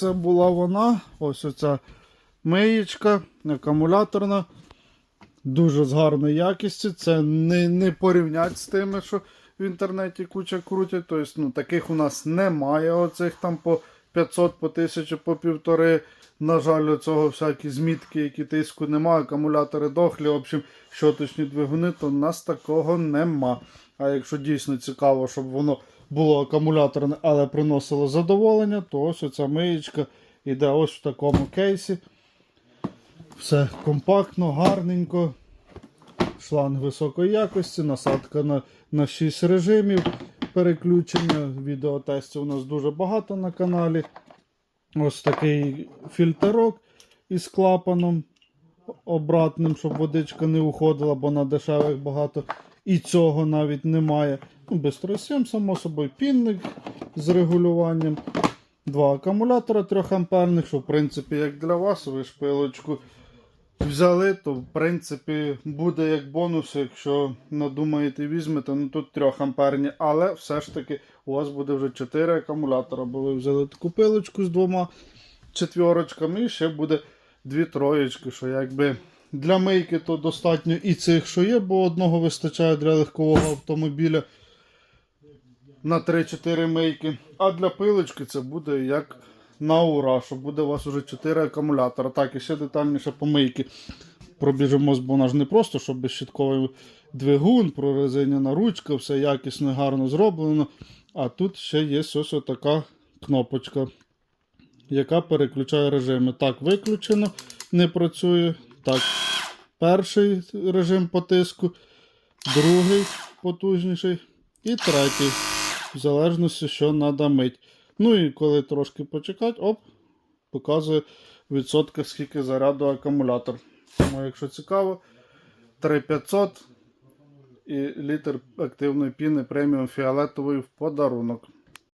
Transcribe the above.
Це була вона. Ось оця миєчка, акумуляторна. Дуже з гарної якістю. Це не, не порівнять з тими, що в інтернеті куча крутять. Тобто, ну, таких у нас немає. Оцих там по 500, по 1000, по півтори. На жаль, у цього всякі змітки, які тиску немає, акумулятори дохлі, в общем, щоточні двигуни, то в нас такого нема. А якщо дійсно цікаво, щоб воно було акумуляторне, але приносило задоволення, то ось оця миєчка йде ось в такому кейсі. Все компактно, гарненько. Шланг високої якості, насадка на, на 6 режимів переключення. Відеотестів у нас дуже багато на каналі. Ось такий фільтрок із клапаном обратним, щоб водичка не уходила, бо на дешевих багато. І цього навіть немає. Ну, Бистросім, само собою, пінник з регулюванням. Два акумулятора 3 амперних, що в принципі, як для вас, ви ж пилочку взяли, то в принципі буде як бонус, якщо надумаєте візьмете, ну тут 3 амперні, але все ж таки у вас буде вже 4 акумулятора, бо ви взяли таку пилочку з двома четверочками і ще буде дві троєчки, що якби для мийки то достатньо і цих, що є, бо одного вистачає для легкового автомобіля на 3-4 мийки. А для пилочки це буде як на ура, що буде у вас вже 4 акумулятора. Так, і ще детальніше по мийки пробіжимось, бо вона ж не просто, щоб безщітковий двигун, прорезиняна ручка, все якісно гарно зроблено. А тут ще є ось така кнопочка, яка переключає режими. Так, виключено, не працює. Так, перший режим по тиску, другий потужніший і третій. В залежності, що треба мить. Ну і коли трошки почекати, оп, показує відсотка, скільки заряду акумулятор. Тому, якщо цікаво, 3500 і літр активної піни преміум фіолетової в подарунок.